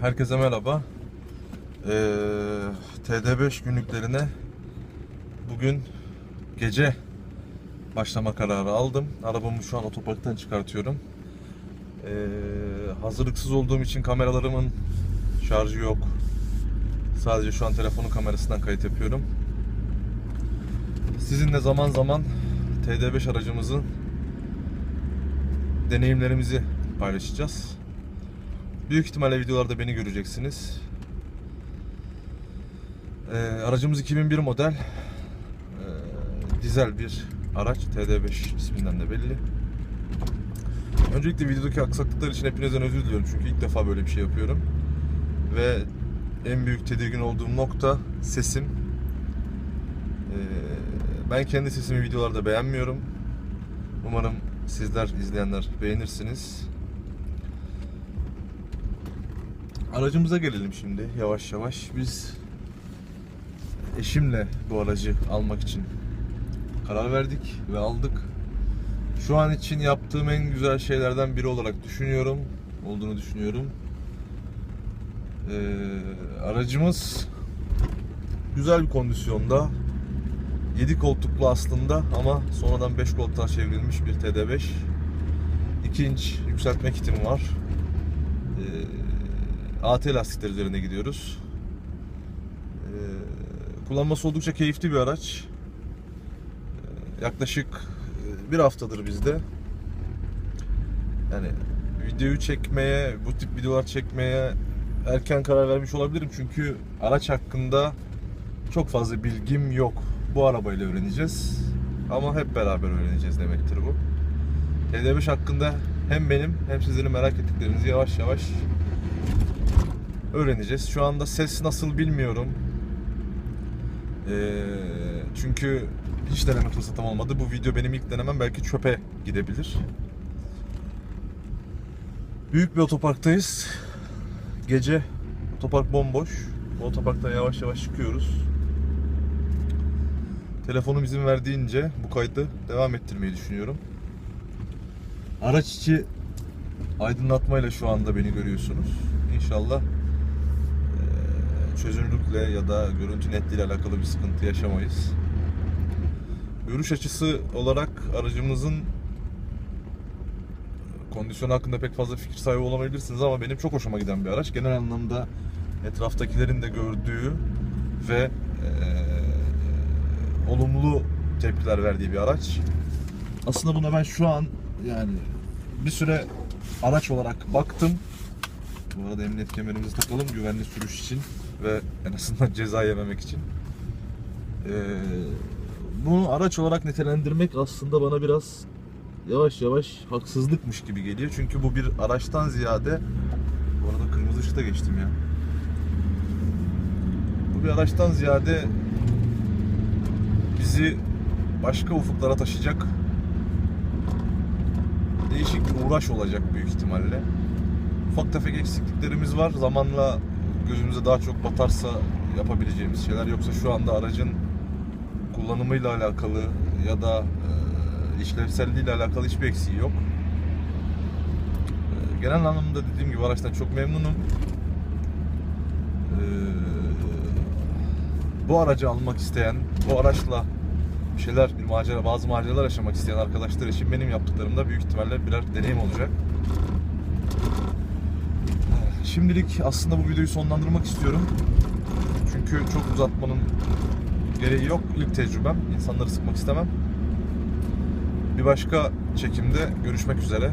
Herkese merhaba. Ee, TD5 günlüklerine bugün gece başlama kararı aldım. Arabamı şu an otoparktan çıkartıyorum. Ee, hazırlıksız olduğum için kameralarımın şarjı yok. Sadece şu an telefonun kamerasından kayıt yapıyorum. Sizinle zaman zaman TD5 aracımızın deneyimlerimizi paylaşacağız. Büyük ihtimalle videolarda beni göreceksiniz. Ee, aracımız 2001 model. Ee, dizel bir araç. TD5 isminden de belli. Öncelikle videodaki aksaklıklar için hepinizden özür diliyorum. Çünkü ilk defa böyle bir şey yapıyorum. Ve en büyük tedirgin olduğum nokta sesim. Ee, ben kendi sesimi videolarda beğenmiyorum. Umarım sizler izleyenler beğenirsiniz. Aracımıza gelelim şimdi yavaş yavaş. Biz eşimle bu aracı almak için karar verdik ve aldık. Şu an için yaptığım en güzel şeylerden biri olarak düşünüyorum. Olduğunu düşünüyorum. Ee, aracımız güzel bir kondisyonda. 7 koltuklu aslında ama sonradan 5 koltuğa çevrilmiş bir TD5. 2 inç yükseltme kitim var. Ee, AT lastikler üzerinde gidiyoruz. Ee, kullanması oldukça keyifli bir araç. Ee, yaklaşık e, bir haftadır bizde. Yani videoyu çekmeye, bu tip videolar çekmeye erken karar vermiş olabilirim çünkü araç hakkında çok fazla bilgim yok. Bu arabayla öğreneceğiz. Ama hep beraber öğreneceğiz demektir bu. TD5 hakkında hem benim hem sizlerin merak ettiklerinizi yavaş yavaş öğreneceğiz. Şu anda ses nasıl bilmiyorum. Ee, çünkü hiç deneme fırsatım olmadı. Bu video benim ilk denemem belki çöpe gidebilir. Büyük bir otoparktayız. Gece otopark bomboş. Bu otoparktan yavaş yavaş çıkıyoruz. Telefonum izin verdiğince bu kaydı devam ettirmeyi düşünüyorum. Araç içi aydınlatmayla şu anda beni görüyorsunuz. İnşallah çözünürlükle ya da görüntü netliğiyle alakalı bir sıkıntı yaşamayız. Görüş açısı olarak aracımızın kondisyonu hakkında pek fazla fikir sahibi olamayabilirsiniz ama benim çok hoşuma giden bir araç. Genel anlamda etraftakilerin de gördüğü ve eee, olumlu tepkiler verdiği bir araç. Aslında buna ben şu an yani bir süre araç olarak baktım. Bu arada emniyet kemerimizi takalım güvenli sürüş için ve en azından ceza yememek için. Ee, bunu araç olarak nitelendirmek aslında bana biraz yavaş yavaş haksızlıkmış gibi geliyor. Çünkü bu bir araçtan ziyade bu arada kırmızı ışıkta geçtim ya. Bu bir araçtan ziyade bizi başka ufuklara taşıyacak değişik bir uğraş olacak büyük ihtimalle. Ufak tefek eksikliklerimiz var. Zamanla gözümüze daha çok batarsa yapabileceğimiz şeyler. Yoksa şu anda aracın kullanımıyla alakalı ya da e, işlevselliğiyle alakalı hiçbir eksiği yok. E, genel anlamda dediğim gibi araçtan çok memnunum. E, bu aracı almak isteyen, bu araçla bir şeyler, bir macera, bazı maceralar yaşamak isteyen arkadaşlar için benim yaptıklarım da büyük ihtimalle birer deneyim olacak. Şimdilik aslında bu videoyu sonlandırmak istiyorum. Çünkü çok uzatmanın gereği yok. İlk tecrübem. İnsanları sıkmak istemem. Bir başka çekimde görüşmek üzere.